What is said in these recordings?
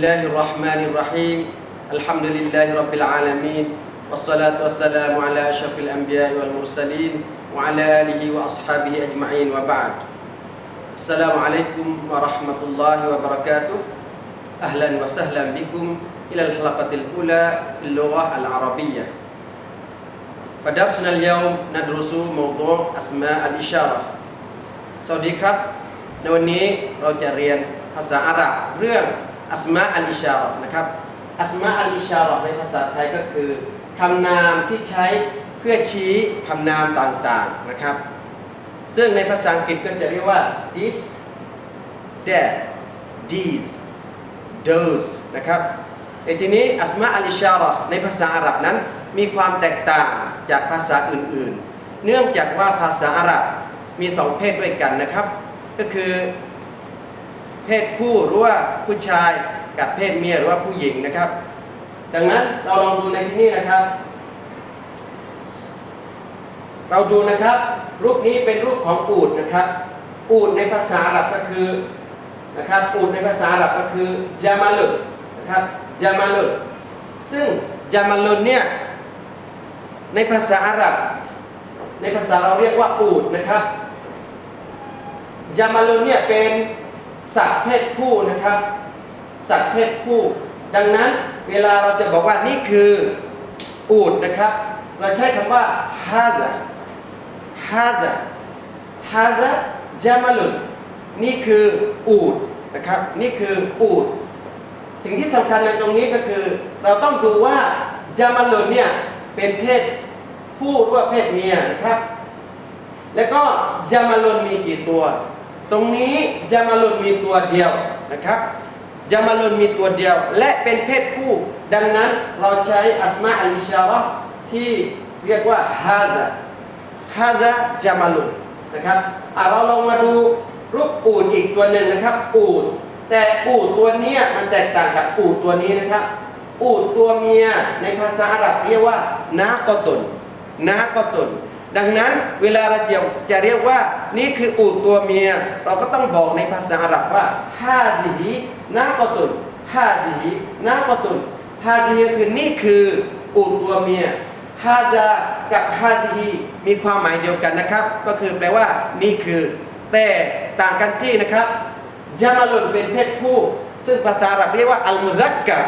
الله الرحمن الرحيم الحمد لله رب العالمين والصلاة والسلام على أشرف الأنبياء والمرسلين وعلى آله وأصحابه أجمعين وبعد السلام عليكم ورحمة الله وبركاته أهلا وسهلا بكم إلى الحلقة الأولى في اللغة العربية فدرسنا اليوم ندرس موضوع أسماء الإشارة สวัสดีครับ ในวันนี้เราจะเรียนภาษาอาหรับเรื่อง อัสมาอัลอิชาระนะครับอัสมาอัลอิชาระในภาษาไทยก็คือคำนามที่ใช้เพื่อชี้คำนามต่างๆนะครับ ซึ่งในภาษาอังกฤษก็จะเรียกว่า this that these those นะครับในทีนี้อัสมาอัลอิชาระในภาษาอาหรับนั้นมีความแตกต่างจากภาษาอื่นๆ เนื่องจากว่าภาษาอาหรับมีสองเพศด้วยกันนะครับ ก็คือ เพศผู้หรือว่าผู้ชายกับเพศเมียหรือว่าผู้หญิงนะครับ ดังนั้นเราลองดูในที่นี้นะครับ เราดูนะครับ รูปนี้เป็นรูปของอูดนะครับ อูดในภาษาอาหรับก็คือนะครับอูดในภาษาอาหรับก็คือจามาลุดนะครับจามาลุดซึ่งจามาลุดเนี่ยในภาษาอาหรับ ในภาษาเราเรียกว่าอูดนะครับจามาลุนเนี่ยเป็น สัตว์เพศผู้นะครับ สัตว์เพศผู้ ดังนั้นเวลาเราจะบอกว่านี่คืออูดนะครับ เราใช้คำว่าฮาซาฮาซาฮาซาจามาลุนนี่คืออูดนะครับ นี่คืออูด สิ่งที่สำคัญในตรงนี้ก็คือ เราต้องดูว่าจามาลุนเนี่ยเป็นเพศผู้หรือว่าเพศเมียนะครับ แล้วก็จามาลุนมีกี่ตัว ตรงนี้จามาลุนมีตัวเดียวนะครับจามาลุนมีตัวเดียว และเป็นเพศผู้ ดังนั้นเราใช้อัสมาอัลิชาระที่เรียกว่าฮาซาฮาซาจามาลุนนะครับเราลองมาดูรูปอูดอีกตัวหนึ่งนะครับ อูด แต่อูดตัวนี้มันแตกต่างกับอูดตัวนี้นะครับ อูดตัวเมียในภาษาอาหรับเรียกว่านาโกตุนนาโกตุน ดังนั้นเวลาเราจะจะเรียกว่านี่คืออูดตัวเมีย เราก็ต้องบอกในภาษาอาหรับว่าฮาดีฮีนากตุนฮาดีฮีนากตุนฮาดีฮีคือนี่คืออูดตัวเมียฮาดากับฮาดีฮีมีความหมายเดียวกันนะครับ ก็คือแปลว่านี่คือ แต่ต่างกันที่นะครับจามาลุนเป็นเพศผู้ ซึ่งภาษาอาหรับเรียกว่าอัลมุซักกะ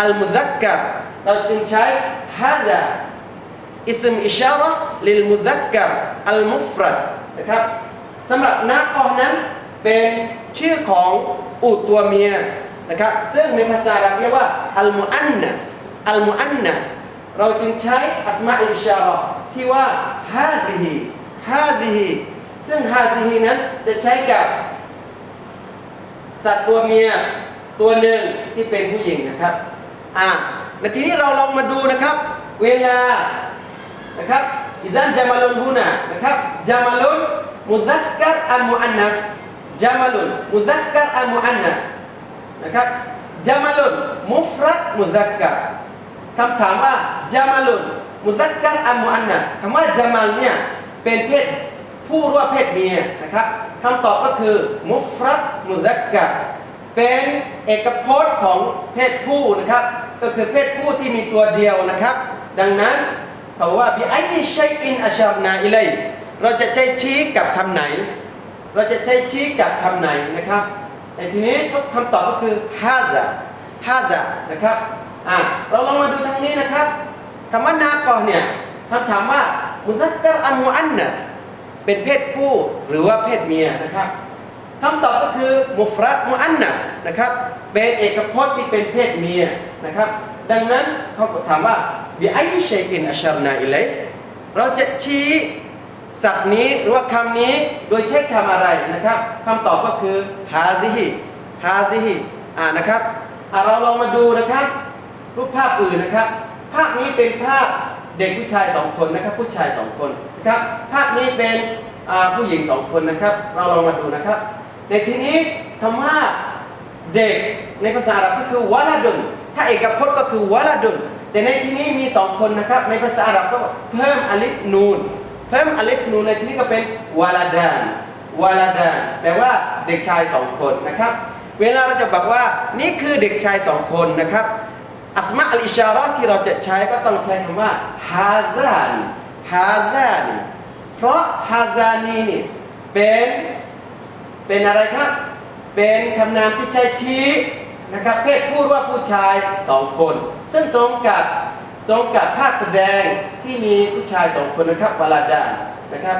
อัลมุซักกะเราจึงใช้ฮาดา อิสมอิชาระลิลมุซักกะอัลมุฟรัดนะครับสำหรับนักอนั้นเป็นชื่อของอูดตัวเมียนะครับซึ่งในภาษาอาหรับเรียกว่าอัลมุอันนัสอัลมุอันนัสเราจึงใช้อัสมาอิชาระที่ว่าฮาซิฮีฮาซิฮีซึ่งฮาซิฮีนั้นจะใช้กับสัตว์ตัวเมียตัวหนึ่งที่เป็นผู้หญิงนะครับอ่าและทีนี้เราลองมาดูนะครับ เวลา นะครับอิซันจามาลุนฮูนานะครับจามาลุนมุซักกัรอัมมุอันนัสจามาลุนมุซักกัรอัมมุอันนัสนะครับจามาลุนมุฟรัดมุซักกัรคำถามว่าจามาลุนมุซักกัรอัมมุอันนัสคำว่าจามัลเนี่ยเป็นเพศผู้หรือว่าเพศเมียนะครับคำตอบก็คือมุฟรัดมุซักกัรเป็นเอกพจน์ของเพศผู้นะครับ ก็คือเพศผู้ที่มีตัวเดียวนะครับ ดังนั้น เขาว่าบิไอชัยอินอัชารนาอิเลยเราจะใช้ชี้กับคำไหน เราจะใช้ชี้กับคำไหนนะครับแต่ทีนี้คำตอบก็คือฮาซาฮาซานะครับอะเราลองมาดูทางนี้นะครับคำว่านากอเนี่ยคำถามว่ามุซักกะรอันมุอันนัสเป็นเพศผู้หรือว่าเพศเมียนะครับ คำตอบก็คือมุฟรัดมุอันนัสนะครับเป็นเอกพจน์ที่เป็นเพศเมียนะครับ ดังนั้นเขาถามว่าบิไอชัยอินอัชารนาอิเลยเราจะชี้สัตว์นี้หรือว่าคำนี้โดยใช้คำอะไรนะครับคำตอบก็คือฮาซิฮิฮาซิฮิอ่านะครับอ่าเราลองมาดูนะครับ รูปภาพอื่นนะครับ ภาพนี้เป็นภาพเด็กผู้ชายสองคนนะครับ ผู้ชายสองคนนะครับ ภาพนี้เป็นผู้หญิงสองคนนะครับ เราลองมาดูนะครับ ในที่นี้คำว่าเด็กในภาษาอาหรับก็คือวะลาดุนถ้าเอกพจน์ก็คือวะลาดุนแต่ในที่นี้มีสองคนนะครับ ในภาษาอาหรับก็เพิ่มอลิฟนูน เพิ่มอลิฟนูนในที่นี้ก็เป็นวาลาดานวาลาดานแปลว่าเด็กชายสองคนนะครับ เวลาเราจะบอกว่านี่คือเด็กชายสองคนนะครับ อัสมาอัลอิชาระห์ที่เราจะใช้ก็ต้องใช้คำว่าฮาซานฮาซานีเพราะฮาซานีนี่เป็น เป็นอะไรครับ เป็นคำนามที่ใช้ชี้นะครับเพศผู้หรือว่าผู้ชายสองคน ซึ่งตรงกับตรงกับภาคแสดงที่มีผู้ชายสองคนนะครับวลาดานนะครับ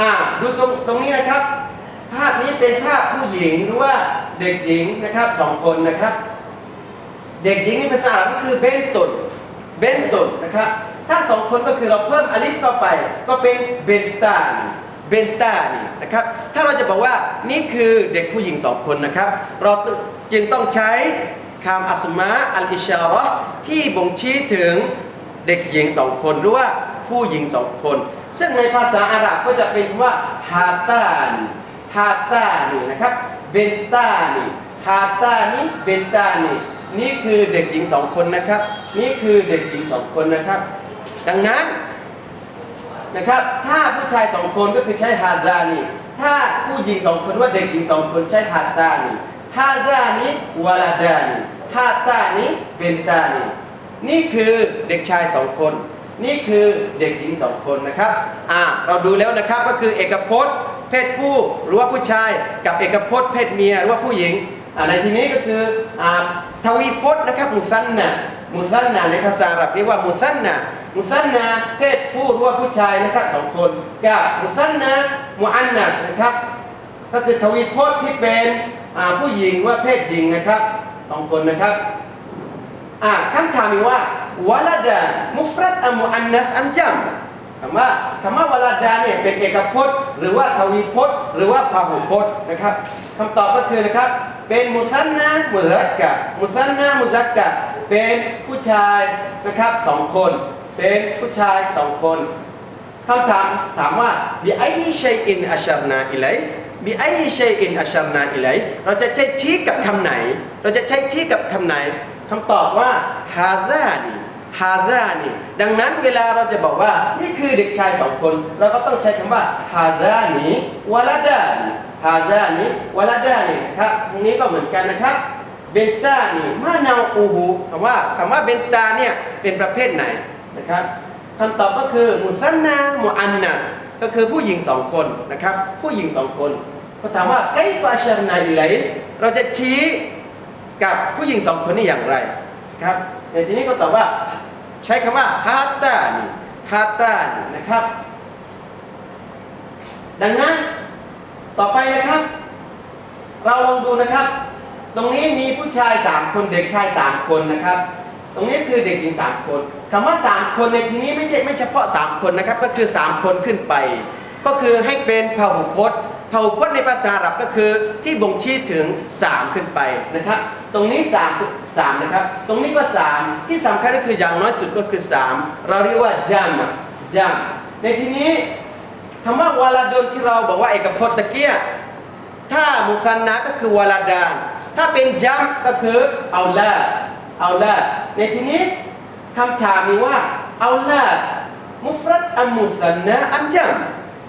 อ่าดูตรงตรงนี้นะครับ ภาพนี้เป็นภาพผู้หญิงหรือว่าเด็กหญิงนะครับสองคนนะครับ เด็กหญิงในภาษาอาหรับก็คือเบนตุนเบนตุนนะครับถ้าสองคนก็คือเราเพิ่มอลิฟเข้าไป ก็เป็นเบนตาน เบนตานี่นะครับ ถ้าเราจะบอกว่านี่คือเด็กผู้หญิงสองคนนะครับ เราจึงต้องใช้คำอัสมาอัลอิชาระที่บ่งชี้ถึงเด็กหญิงสองคนหรือว่าผู้หญิงสองคน ซึ่งในภาษาอาหรับก็จะเป็นคำว่าฮาตานีฮาตานีนะครับเบนตานีฮาตานีเบนตานีนี่คือเด็กหญิงสองคนนะครับ นี่คือเด็กหญิงสองคนนะครับ ดังนั้น นะครับ ถ้าผู้ชายสองคนก็คือใช้ฮาซานีถ้าผู้หญิงสองคนว่าเด็กหญิงสองคนใช้ฮาตานีฮาซานีวาลาดานีฮาตานีเบนตานีนี่คือเด็กชายสองคน นี่คือเด็กหญิงสองคนนะครับอ่าเราดูแล้วนะครับก็คือเอกพจน์ เพศผู้หรือว่าผู้ชายกับเอกพจน์เพศเมียหรือว่าผู้หญิงอ่าในที่นี้ก็คืออทวีพจน์นะครับมุสันนะมุสันนะในภาษาอาหรับเรียกว่ามุสันนะ มุสันนะเพศผู้หรือว่าผู้ชายนะครับสองคนกับมุสันนะมุอันนัสนะครับ ก็คือทวีพจน์ที่เป็นผู้หญิงว่าเพศหญิงนะครับสองคนนะครับอ่าคำถามีว่าวลาดามุฟรัดอัมมุอันนัสอัมจัมคำว่าคำว่าวลาดาเนี่ยเป็นเอกพจน์ หรือว่าทวีพจน์ หรือว่าพหุพจน์นะครับคำตอบก็คือนะครับเป็นมุสันนะมุซักกะมุสันนะมุซักกะเป็นผู้ชายนะครับสองคน เป็นผู้ชายสองคนคำถามถามว่าบิไอชัยอินอัชรนาอิไลบิไอชัยอินอัชรนาอิไลเราจะใช้ชี้กับคำไหน เราจะใช้ชี้กับคำไหนคำตอบว่าฮาซานีฮาซานีดังนั้นเวลาเราจะบอกว่านี่คือเด็กชายสองคน เราก็ต้องใช้คำว่าฮาซานีวลาดานีฮาซานีวลาดานีนะครับตรงนี้ก็เหมือนกันนะครับเบนตานีมานาอูฮูคำว่าคำว่าเบนตาเนี่ยเป็นประเภทไหน นะครับคำตอบก็คือมุสันนามุอันนัสก็คือผู้หญิงสองคนนะครับ ผู้หญิงสองคนก็ถามว่าไกฟาชรนาอิไลเราจะชี้กับผู้หญิงสองคนนี้อย่างไรครับในที่นี้ก็ตอบว่าใช้คำว่าฮาตานีฮาตานีนะครับ ดังนั้นต่อไปนะครับ เราลองดูนะครับ ตรงนี้มีผู้ชาย 3 คนเด็กชาย 3 คนนะครับ ตรงนี้คือเด็กหญิง3คนคำว่า3คนในที่นี้ไม่ใช่ไม่เฉพาะ3คนนะครับ ก็คือ3คนขึ้นไป ก็คือให้เป็นพหุพจน์พหุพจน์ในภาษาอาหรับก็คือที่บ่งชี้ถึง3ขึ้นไปนะครับ ตรงนี้3 3นะครับ ตรงนี้ก็3ที่สำคัญก็คืออย่างน้อยสุดก็คือ3เราเรียกว่าจามจามในที่นี้คำว่าวาลาดนที่เราบอกว่าเอกพจน์ตะเกียถ้ามุสันนะก็คือวาลาดาน ถ้าเป็นจัมก็คือเอาลาเอาลา ในที่นี้คำถามมีว่าเอาลามุฟรัดอัมมุสันนะอัมจัม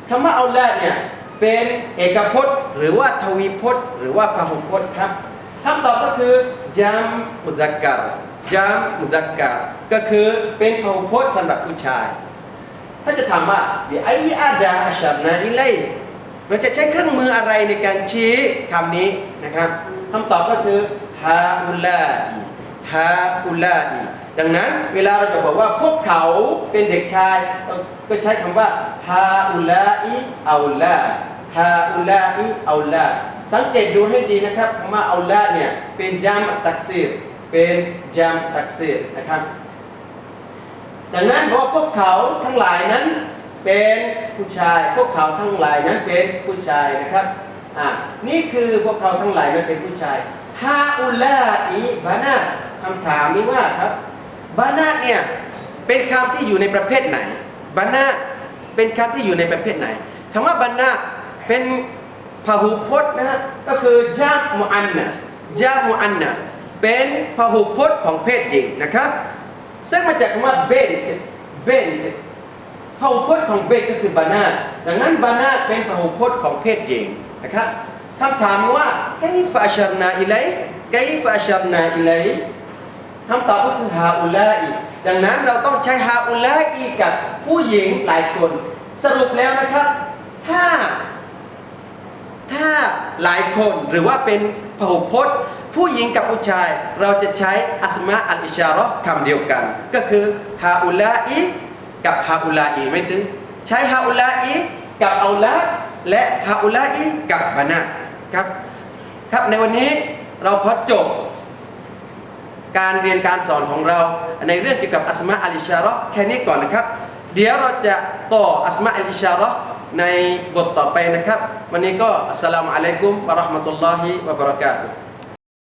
คำว่าเอาลาเนี่ยเป็นเอกพจน์ หรือว่าทวีพจน์ หรือว่าพหุพจน์ครับคำตอบก็คือจัมมุซักกะรจัมมุซักกะรก็คือเป็นพหุพจน์สำหรับผู้ชาย ถ้าจะถามว่าบิไออาดาอัชรนาอิไลเราจะใช้เครื่องมืออะไรในการชี้คำนี้นะครับคำตอบก็คือฮาอุลาอี ฮาอุลาอีดังนั้นเวลาเราจะบอกว่าพวกเขาเป็นเด็กชายเราก็ใช้คำว่าฮาอุลาอีเอาลาฮาอุลาอีเอาลาสังเกตดูให้ดีนะครับคำว่าเอาลาเนี่ยเป็นจามตักซีรเป็นจามตักซีรนะครับดังนั้นเพราะว่าพวกเขาทั้งหลายนั้นเป็นผู้ชาย พวกเขาทั้งหลายนั้นเป็นผู้ชายนะครับอ่านี่คือพวกเขาทั้งหลายนั้นเป็นผู้ชายฮาอุลาอีบานา คำถามนี้ว่าครับบานาเนี่ยเป็นคำที่อยู่ในประเภทไหนบานาเป็นคำที่อยู่ในประเภทไหนคำว่าบานาเป็นพหุพจน์นะฮะก็คือจามุอันนัสจามุอันนัสเป็นพหุพจน์ของเพศหญิงนะครับ ซึ่งมาจากคำว่าเบนจ์เบนจ์พหุพจน์ของเบนก็คือบานาดังนั้นบานาเป็นพหุพจน์ของเพศหญิงนะครับคคำถามว่าไกฟะอัชรนาอิไลไกฟะอัชรนาอิไล คำตอบก็คือฮาอุลาอีดังนั้นเราต้องใช้ฮาอุลาอีกับผู้หญิงหลายคน สรุปแล้วนะครับ ถ้า ถ้าหลายคนหรือว่าเป็นพหูพจน์ ผู้หญิงกับผู้ชาย เราจะใช้อัสมาอัลอิชาราะห์คำเดียวกัน ก็คือฮาอุลาอีกับฮาอุลาอีไม่ถึง ใช้ฮาอุลาอีกับเอาลาและฮาอุลาอีกับบานาครับ ครับในวันนี้เราขอจบ การเรียนการสอนของเรา ในเรื่องเกี่ยวกับอัสมาอัลิชาระแค่นี้ก่อนนะครับ เดี๋ยวเราจะต่ออัสมาอัลิชาระในบทต่อไปนะครับ วันนี้ก็อัสสลามุอะลัยกุมบะราะห์มะตุลลอฮิวะบะเราะกาตุฮ์